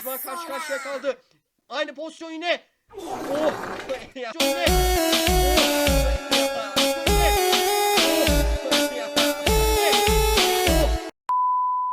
Griezmann karşı karşıya kaldı. Aynı pozisyon yine. Oh! Ya, yine.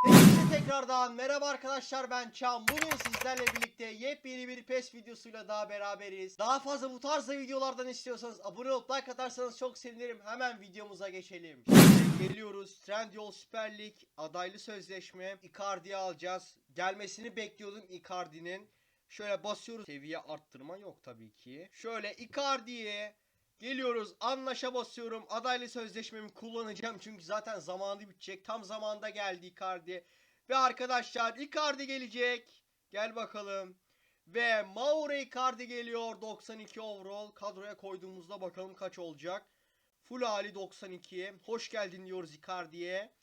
Hepinize tekrardan merhaba arkadaşlar ben Çam. Bugün sizlerle birlikte yepyeni bir PES videosuyla daha beraberiz. Daha fazla bu tarzda videolardan istiyorsanız abone olup like atarsanız çok sevinirim. Hemen videomuza geçelim. Şimdi geliyoruz. Trendyol Süper Lig adaylı sözleşme Icardi'yi alacağız. Gelmesini bekliyordum Icardi'nin. Şöyle basıyoruz. Seviye arttırma yok tabii ki. Şöyle Icardi'ye Geliyoruz. Anlaşa basıyorum. Adaylı sözleşmemi kullanacağım. Çünkü zaten zamanı bitecek. Tam zamanda geldi Icardi. Ve arkadaşlar Icardi gelecek. Gel bakalım. Ve Mauro Icardi geliyor. 92 overall. Kadroya koyduğumuzda bakalım kaç olacak. Full hali 92 hoş geldin diyoruz Icardi'ye.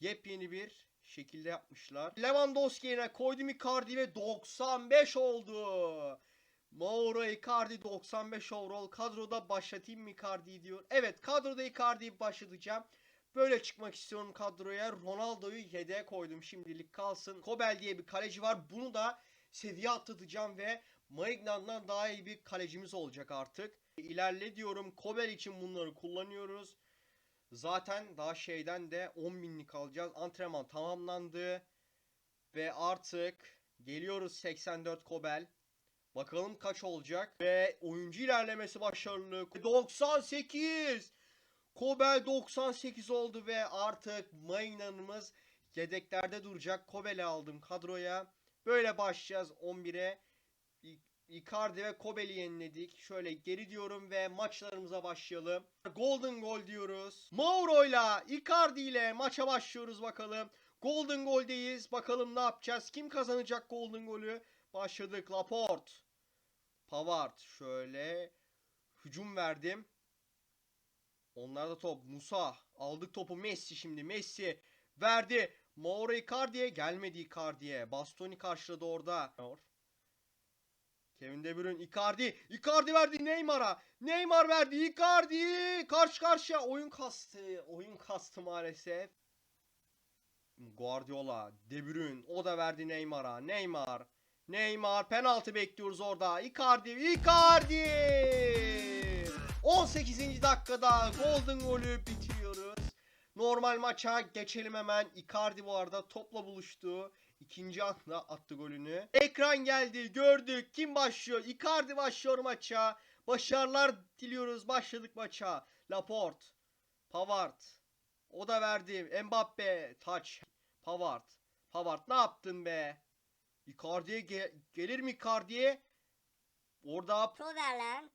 Yepyeni bir şekilde yapmışlar Lewandowski yerine koydum Icardi ve 95 oldu Mauro Icardi 95 overall kadroda başlatayım mı Icardi'yi diyor. Evet kadroda Icardi'yi başlatacağım. Böyle çıkmak istiyorum kadroya. Ronaldo'yu yedeğe koydum şimdilik kalsın. Kobel diye bir kaleci var. Bunu da seviye atlatacağım ve Maignan'dan daha iyi bir kalecimiz olacak artık. İlerle diyorum. Kobel için bunları kullanıyoruz. Zaten daha şeyden de 10 binlik alacağız. Antrenman tamamlandı. Ve artık geliyoruz 84 Kobel. Bakalım kaç olacak. Ve oyuncu ilerlemesi başarılı. 98. Kobel 98 oldu ve artık Maynan'ımız yedeklerde duracak. Kobel'i aldım kadroya. Böyle başlayacağız 11'e. Icardi ve Kobel'i yeniledik. Şöyle geri diyorum ve maçlarımıza başlayalım. Golden Goal diyoruz. Mauro'yla Icardi ile maça başlıyoruz bakalım. Golden Goal'deyiz. Bakalım ne yapacağız? Kim kazanacak Golden Goal'ü? Başladık. Laporte. Pavard. Şöyle. Hücum verdim. Onlarda top. Musa. Aldık topu. Messi şimdi. Messi. Verdi. Mauro Icardi'ye. Gelmedi Icardi'ye. Bastoni karşıladı orada. Kevin De Bruyne. Icardi. Icardi verdi Neymar'a. Neymar verdi. Icardi. Karşı karşıya. Oyun kastı. Oyun kastı maalesef. Guardiola. De Bruyne. O da verdi Neymar'a. Neymar. Neymar penaltı bekliyoruz orada. Icardi, Icardi! 18. dakikada golden golü bitiriyoruz. Normal maça geçelim hemen. Icardi bu arada topla buluştu. İkinci anda attı golünü. Ekran geldi. Gördük. Kim başlıyor? Icardi başlıyor maça. Başarılar diliyoruz. Başladık maça. Laporte. Pavard. O da verdi. Mbappe. Taç. Pavard. Pavard ne yaptın be? Icardi'ye ge- gelir mi Icardi'ye? Orada Proverland.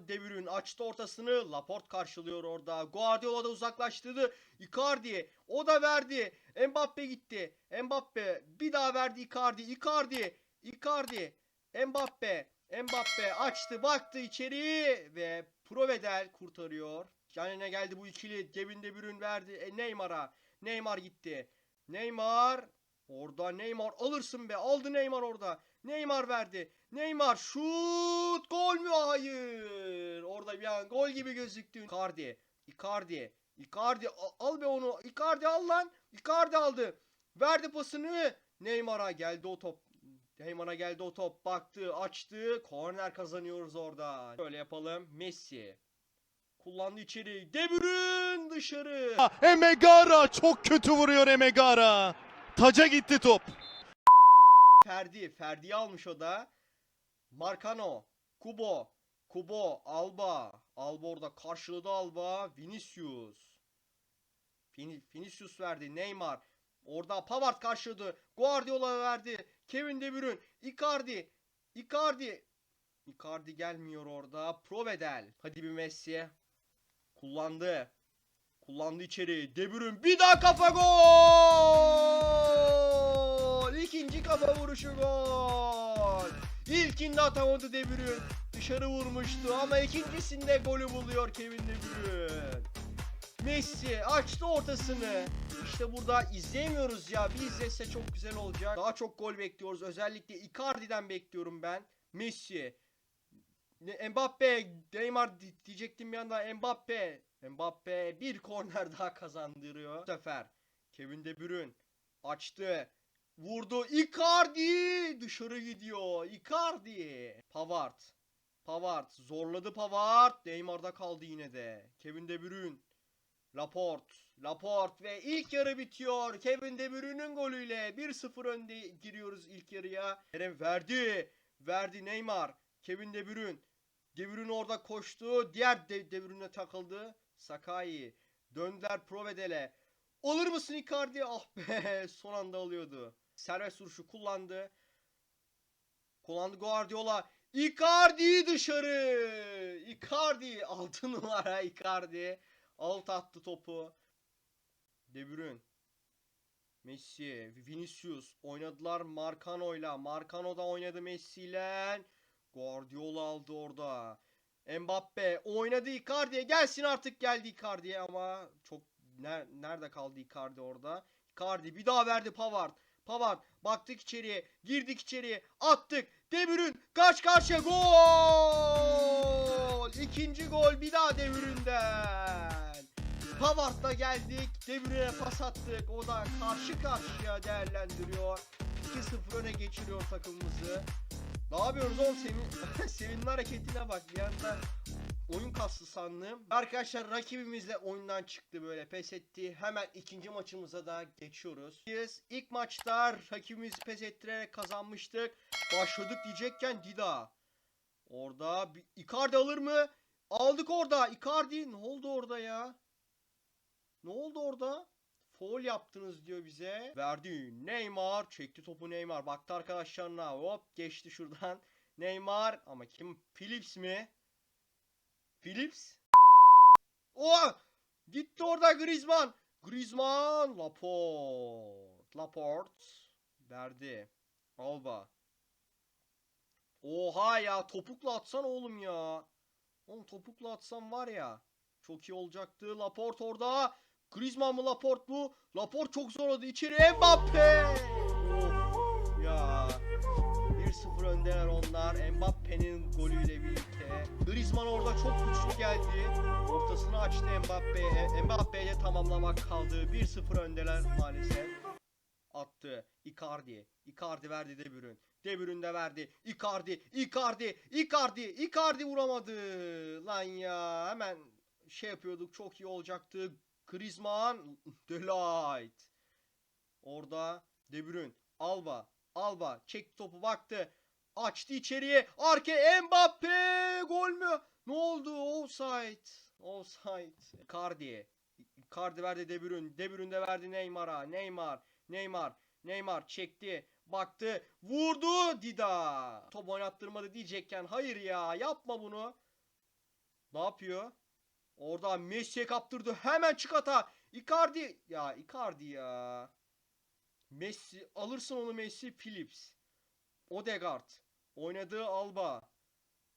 Kullandı devirün açtı ortasını. Laporte karşılıyor orada. Guardiola da uzaklaştırdı. Icardi o da verdi. Mbappe gitti. Mbappe bir daha verdi Icardi. Icardi Icardi Mbappe Mbappe açtı baktı içeri ve Provedel kurtarıyor. Canine geldi bu ikili. Kevin De Bruyne verdi. E, Neymar'a. Neymar gitti. Neymar orada Neymar alırsın be aldı Neymar orada Neymar verdi Neymar şut gol mü? Hayır. Orada bir an gol gibi gözüktü. Icardi. Icardi. Icardi al be onu. Icardi al lan. Icardi aldı. Verdi pasını. Neymar'a geldi o top. Neymar'a geldi o top. Baktı, açtı. Korner kazanıyoruz orada. Şöyle yapalım. Messi. Kullandı içeri. De dışarı. Emegara çok kötü vuruyor Emegara. Taca gitti top. Ferdi. Ferdi'yi almış o da. Marcano. Kubo. Kubo. Alba. Alba orada karşıladı Alba. Vinicius. Vin- Vinicius verdi. Neymar. Orada Pavard karşıladı. Guardiola verdi. Kevin De Bruyne. Icardi. Icardi. Icardi gelmiyor orada. Provedel. Hadi bir Messi. Kullandı. Kullandı içeri. De Bruyne bir daha kafa gol. İkinci kafa vuruşu gol. İlkinde atamadı De Bruyne. Dışarı vurmuştu ama ikincisinde golü buluyor Kevin De Bruyne. Messi açtı ortasını. İşte burada izleyemiyoruz ya. Bir izlese çok güzel olacak. Daha çok gol bekliyoruz. Özellikle Icardi'den bekliyorum ben. Messi. Mbappe, Neymar di- diyecektim bir anda Mbappe. Mbappe bir korner daha kazandırıyor. Bu sefer Kevin De Bruyne açtı. Vurdu. Icardi dışarı gidiyor. Icardi. Pavard. Pavard zorladı Pavard. Neymar'da kaldı yine de. Kevin De Bruyne. Laporte. Laporte ve ilk yarı bitiyor. Kevin De Bruyne'nin golüyle 1-0 önde giriyoruz ilk yarıya. Kerem verdi. Verdi Neymar. Kevin De Bruyne. De Bruyne orada koştu. Diğer De, De Bruyne'e takıldı. Sakai. Döndüler Provedel'e. Alır mısın Icardi? Ah be son anda alıyordu. Serbest vuruşu kullandı. Kullandı Guardiola. Icardi dışarı. Icardi 6 numara Icardi. Alt attı topu. De Bruyne. Messi, Vinicius oynadılar Marcano'yla. Marcano da oynadı Messi'yle. Guardiola aldı orada. Mbappe oynadı Icardi'ye. Gelsin artık geldi Icardi'ye ama çok ner- nerede kaldı Icardi orada? Icardi bir daha verdi Pavard. Pavard baktık içeriye, girdik içeriye, attık. De Bruyne kaç karşıya gol! İkinci gol bir daha De Bruyne'den. Pavard'la geldik. De Bruyne'e pas attık. O da karşı karşıya değerlendiriyor. 2-0 öne geçiriyor takımımızı. Ne yapıyoruz oğlum Sevin Sevinme hareketine bak bir anda oyun kastı sandım. Arkadaşlar rakibimizle oyundan çıktı böyle pes etti. Hemen ikinci maçımıza da geçiyoruz. Biz ilk maçta rakibimizi pes ettirerek kazanmıştık. Başladık diyecekken Dida. Orada bir Icardi alır mı? Aldık orada. Icardi ne oldu orada ya? Ne oldu orada? Foul yaptınız diyor bize. Verdi. Neymar. Çekti topu Neymar. Baktı arkadaşlarına. Hop geçti şuradan. Neymar. Ama kim? Philips mi? Philips? Oh! Gitti orada Griezmann. Griezmann. Laporte. Laporte. Verdi. Alba. Oha ya. Topukla atsan oğlum ya. Oğlum topukla atsan var ya. Çok iyi olacaktı. Laporte orada. Griezmann mı Laporte mu? Laporte çok zorladı. İçeri Mbappe. 1-0 öndeler onlar. Mbappe'nin golüyle birlikte. Griezmann orada çok güçlü geldi. Ortasını açtı Mbappe'ye. Mbappe'ye tamamlamak kaldı. 1-0 öndeler maalesef. Attı. Icardi. Icardi verdi De Bruyne. De Bruyne de verdi. Icardi. Icardi. Icardi. Icardi vuramadı. Lan ya. Hemen şey yapıyorduk. Çok iyi olacaktı. Griezmann. Delight. Orada De Bruyne. Alba. Alba. Çekti topu baktı. Açtı içeriye. Arke Mbappe. Gol mü? Ne oldu? Offside. Offside. Icardi. Icardi verdi De Bruyne. De Bruyne de verdi Neymar'a. Neymar. Neymar. Neymar çekti. Baktı. Vurdu. Dida. Top oynattırmadı diyecekken. Hayır ya. Yapma bunu. Ne yapıyor? Orada Messi'ye kaptırdı. Hemen çık ata. Icardi. Ya Icardi ya. Messi. Alırsın onu Messi. Philips. Odegaard. Oynadığı Alba.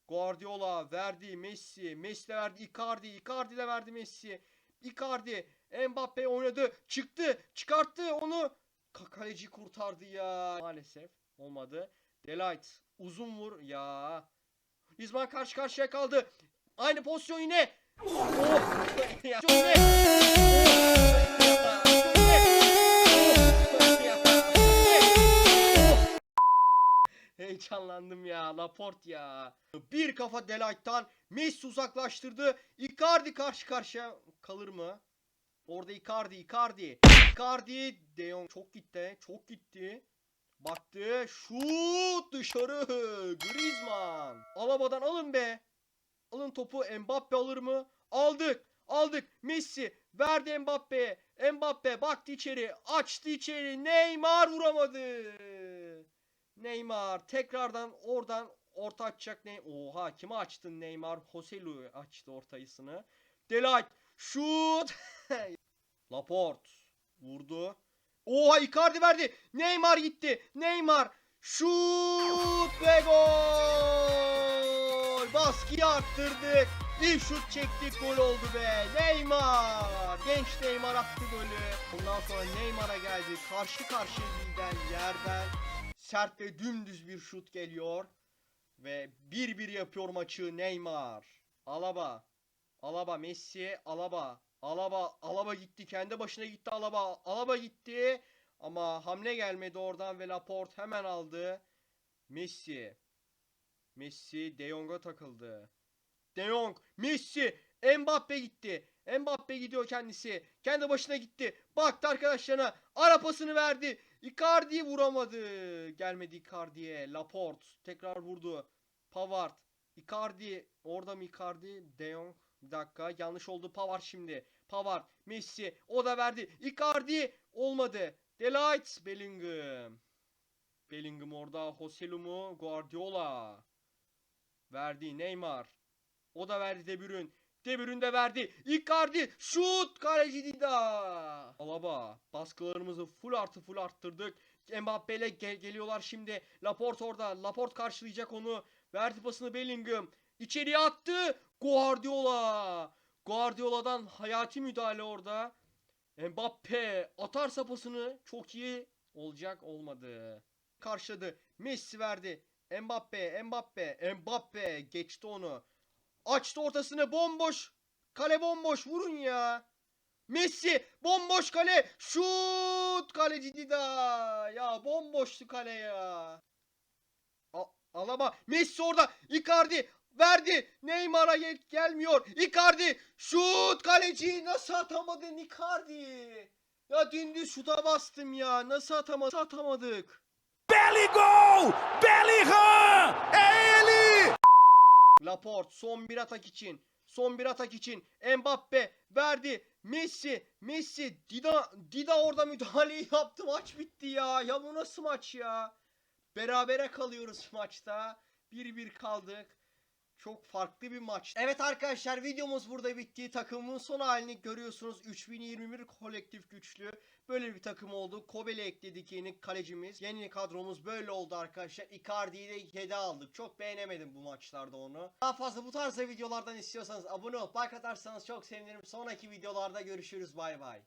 Guardiola verdi Messi. Messi de verdi Icardi. Icardi de verdi Messi. Icardi. Mbappe oynadı. Çıktı. Çıkarttı onu. Ka- Kaleci kurtardı ya. Maalesef olmadı. Delight. Uzun vur. Ya. Griezmann karşı karşıya kaldı. Aynı pozisyon yine. Oh! Heyecanlandım ya. Laport ya. Bir kafa Delight'tan Messi uzaklaştırdı. Icardi karşı karşıya kalır mı? Orada Icardi, Icardi. Icardi. De Jong çok gitti. Çok gitti. Baktı. Şut dışarı. Griezmann. Alaba'dan alın be. Alın topu. Mbappe alır mı? Aldık. Aldık. Messi verdi Mbappe'ye. Mbappe baktı içeri. Açtı içeri. Neymar vuramadı. Neymar tekrardan oradan orta açacak ne? Oha kime açtın Neymar? Joselu açtı ortayısını. Delight şut. Laporte vurdu. Oha Icardi verdi. Neymar gitti. Neymar şut ve gol. Baskıyı arttırdık. İlk şut çektik gol oldu be. Neymar. Genç Neymar attı golü. Ondan sonra Neymar'a geldi. Karşı karşıya giden yerden sert ve dümdüz bir şut geliyor. Ve 1-1 yapıyor maçı Neymar. Alaba. Alaba Messi. Alaba. Alaba. Alaba gitti. Kendi başına gitti Alaba. Alaba gitti. Ama hamle gelmedi oradan ve Laporte hemen aldı. Messi. Messi De Jong'a takıldı. De Jong, Messi, Mbappe gitti. Mbappe gidiyor kendisi. Kendi başına gitti. Baktı arkadaşlarına. Ara pasını verdi. Icardi vuramadı. Gelmedi Icardi'ye. Laporte tekrar vurdu. Pavard. Icardi. Orada mı Icardi? De Jong. Bir dakika. Yanlış oldu. Pavard şimdi. Pavard. Messi. O da verdi. Icardi. Olmadı. Delight. Bellingham. Bellingham orada. Joselumu. Guardiola. Verdi. Neymar. O da verdi De Bruyne. De Bruyne de verdi. Icardi. Şut. Kaleci Dida. Alaba. Baskılarımızı full artı full arttırdık. Mbappe ile ge- geliyorlar şimdi. Laporte orada. Laporte karşılayacak onu. Verdi pasını Bellingham. İçeriye attı. Guardiola. Guardiola'dan hayati müdahale orada. Mbappe atarsa pasını çok iyi olacak olmadı. Karşıladı. Messi verdi. Mbappe, Mbappe, Mbappe geçti onu. Açtı ortasını bomboş. Kale bomboş vurun ya. Messi bomboş kale. Şut kaleci Dida. Ya bomboştu kale ya. A- Alaba Messi orada. Icardi verdi. Neymar'a gel- gelmiyor. Icardi şut kaleci nasıl atamadın Icardi? Ya dümdüz şuta bastım ya. Nasıl atamadık? Atamadık? Belligol! Bellingham! Laporte son bir atak için. Son bir atak için. Mbappe verdi. Messi. Messi. Dida. Dida orada müdahaleyi yaptı. Maç bitti ya. Ya bu nasıl maç ya? Berabere kalıyoruz maçta. 1-1 kaldık. Çok farklı bir maç. Evet arkadaşlar videomuz burada bitti. Takımımın son halini görüyorsunuz. 3021 kolektif güçlü. Böyle bir takım oldu. Kobel'i ekledik yeni kalecimiz. Yeni kadromuz böyle oldu arkadaşlar. Icardi'yi de 7 aldık. Çok beğenemedim bu maçlarda onu. Daha fazla bu tarzda videolardan istiyorsanız abone olup like atarsanız çok sevinirim. Sonraki videolarda görüşürüz. Bay bay.